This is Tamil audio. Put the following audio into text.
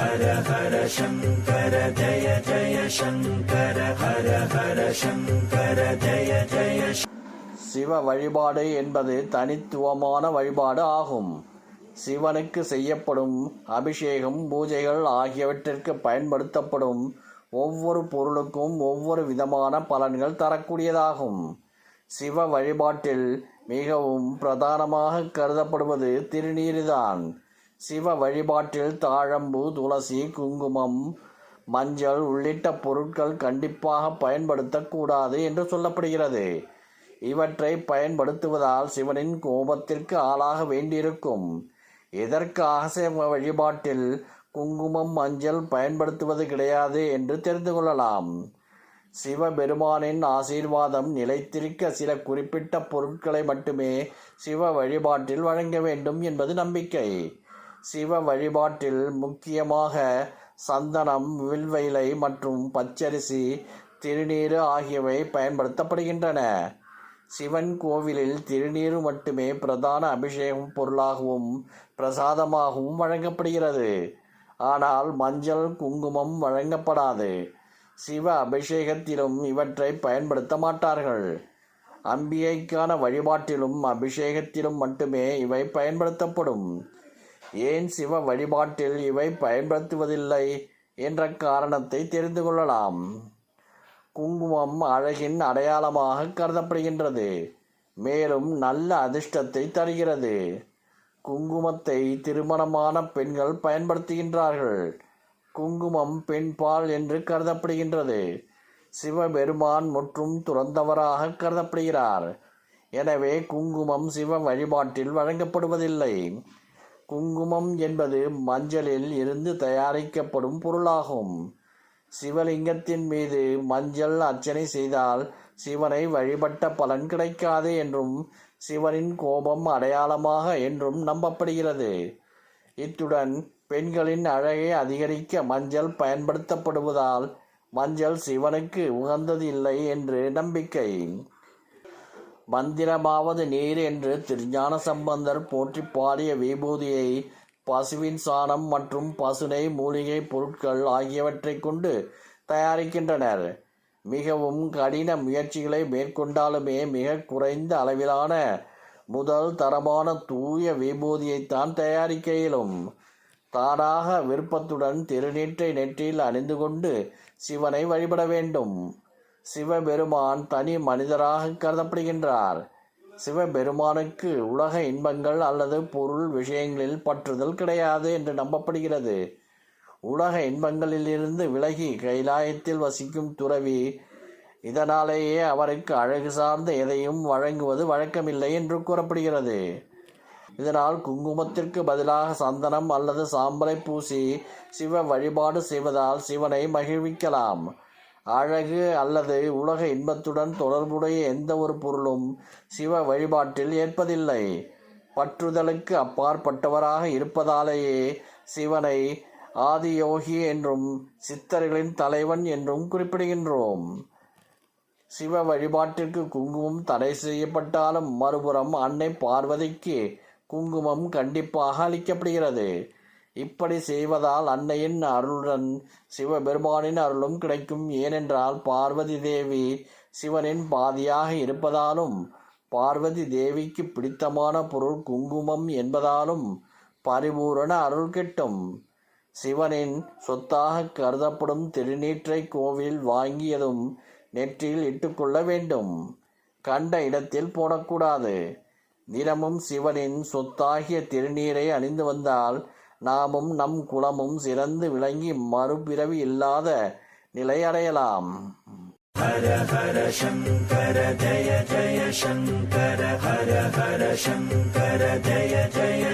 ஹர ஹர சங்கர ஜய ஜய சங்கர ஹர ஹர சங்கர ஜய ஜய சிவ வழிபாடு என்பது தனித்துவமான வழிபாடு ஆகும். சிவனுக்கு செய்யப்படும் அபிஷேகம் பூஜைகள் ஆகியவற்றிற்கு பயன்படுத்தப்படும் ஒவ்வொரு பொருளுக்கும் ஒவ்வொரு விதமான பலன்கள் தரக்கூடியதாகும். சிவ வழிபாட்டில் மிகவும் பிரதானமாக கருதப்படுவது திருநீறுதான் சிவ வழிபாட்டில் தாழம்பு துளசி குங்குமம் மஞ்சள் உள்ளிட்ட பொருட்கள் கண்டிப்பாக பயன்படுத்தக்கூடாது என்று சொல்லப்படுகிறது. இவற்றை பயன்படுத்துவதால் சிவனின் கோபத்திற்கு ஆளாக வேண்டியிருக்கும். எதற்காக சிவ வழிபாட்டில் குங்குமம் மஞ்சள் பயன்படுத்துவது கிடையாது என்று தெரிந்து கொள்ளலாம். சிவபெருமானின் ஆசீர்வாதம் நிலைத்திருக்க சில குறிப்பிட்ட பொருட்களை மட்டுமே சிவ வழிபாட்டில் வழங்க வேண்டும் என்பது நம்பிக்கை. சிவ வழிபாட்டில் முக்கியமாக சந்தனம் வில்வேலை மற்றும் பச்சரிசி திருநீறு ஆகியவை பயன்படுத்தப்படுகின்றன. சிவன் கோவிலில் திருநீர் மட்டுமே பிரதான அபிஷேகம் பொருளாகவும் பிரசாதமாகவும் வழங்கப்படுகிறது. ஆனால் மஞ்சள் குங்குமம் வழங்கப்படாது. சிவ அபிஷேகத்திலும் இவற்றை பயன்படுத்த மாட்டார்கள். அம்பிகைக்கான வழிபாட்டிலும் அபிஷேகத்திலும் மட்டுமே இவை பயன்படுத்தப்படும். ஏன் சிவ வழிபாட்டில் இவை பயன்படுத்துவதில்லை என்ற காரணத்தை தெரிந்து கொள்ளலாம். குங்குமம் அழகின் அடையாளமாக கருதப்படுகின்றது. மேலும் நல்ல அதிர்ஷ்டத்தை தருகிறது. குங்குமத்தை திருமணமான பெண்கள் பயன்படுத்துகின்றார்கள். குங்குமம் பெண்பால் என்று கருதப்படுகின்றது. சிவபெருமான் மற்றும் துறந்தவராக கருதப்படுகிறார். எனவே குங்குமம் சிவ வழிபாட்டில் வழங்கப்படுவதில்லை. குங்குமம் என்பது மஞ்சளில் இருந்து தயாரிக்கப்படும் பொருளாகும். சிவலிங்கத்தின் மீது மஞ்சள் அர்ச்சனை செய்தால் சிவனை வழிபட்ட பலன் கிடைக்காது என்றும் சிவனின் கோபம் அடையாளமாக என்றும் நம்பப்படுகிறது. இத்துடன் பெண்களின் அழகை அதிகரிக்க மஞ்சள் பயன்படுத்தப்படுவதால் மஞ்சள் சிவனுக்கு உகந்தது இல்லை என்று நம்பிக்கை. மந்திரமாவது நீர் என்று திருஞான சம்பந்தர் போற்றி பாடிய விபூதியை பசுவின் சாணம் மற்றும் பசுனை மூலிகை பொருட்கள் ஆகியவற்றை கொண்டு தயாரிக்கின்றனர். மிகவும் கடின முயற்சிகளை மேற்கொண்டாலுமே மிக குறைந்த அளவிலான முதல் தரமான தூய விபூதியைத்தான் தயாரிக்க இயலும் தானாக விருப்பத்துடன் திருநீற்றை நெற்றியில் அணிந்து கொண்டு சிவனை வழிபட வேண்டும். சிவபெருமான் தனி மனிதராக கருதப்படுகின்றார். சிவபெருமானுக்கு உலக இன்பங்கள் அல்லது பொருள் விஷயங்களில் பற்றுதல் கிடையாது என்று நம்பப்படுகிறது. உலக இன்பங்களிலிருந்து விலகி கைலாயத்தில் வசிக்கும் துறவி இதனாலேயே அவருக்கு அழகு சார்ந்த எதையும் வழங்குவது வழக்கமில்லை என்று கூறப்படுகிறது. இதனால் குங்குமத்திற்கு பதிலாக சந்தனம் அல்லது சாம்பலை பூசி சிவ வழிபாடு செய்வதால் சிவனை மகிழ்விக்கலாம். அழகு அல்லது உலக இன்பத்துடன் தொடர்புடைய எந்த ஒரு பொருளும் சிவ வழிபாட்டில் ஏற்பதில்லை. பற்றுதலுக்கு அப்பாற்பட்டவராக இருப்பதாலேயே சிவனை ஆதியோகி என்றும் சித்தர்களின் தலைவன் என்றும் குறிப்பிடுகின்றோம். சிவ வழிபாட்டிற்கு குங்குமம் தடை செய்யப்பட்டாலும் மறுபுறம் அன்னை பார்வதிக்கு குங்குமம் கண்டிப்பாக அளிக்கப்படுகிறது. இப்படி செய்வதால் அன்னையின் அருளுடன் சிவபெருமானின் அருளும் கிடைக்கும். ஏனென்றால் பார்வதி தேவி சிவனின் பாதியாக இருப்பதாலும் பார்வதி தேவிக்கு பிடித்தமான பொருள் குங்குமம் என்பதாலும் பரிபூரண அருள் கிட்டும். சிவனின் சொத்தாக கருதப்படும் திருநீற்றை கோவில் வாங்கியதும் நெற்றியில் இட்டுக்கொள்ள வேண்டும். கண்ட இடத்தில் போடக்கூடாது. தினமும் சிவனின் சொத்தாகிய திருநீரை அணிந்து வந்தால் நாமும் நம் குலமும் சிறந்து விளங்கி மறுபிறவி இல்லாத நிலையடையலாம். ஹர ஹர சங்கர ஜய ஜய சங்கர ஹர ஹர சங்கர ஜய ஜய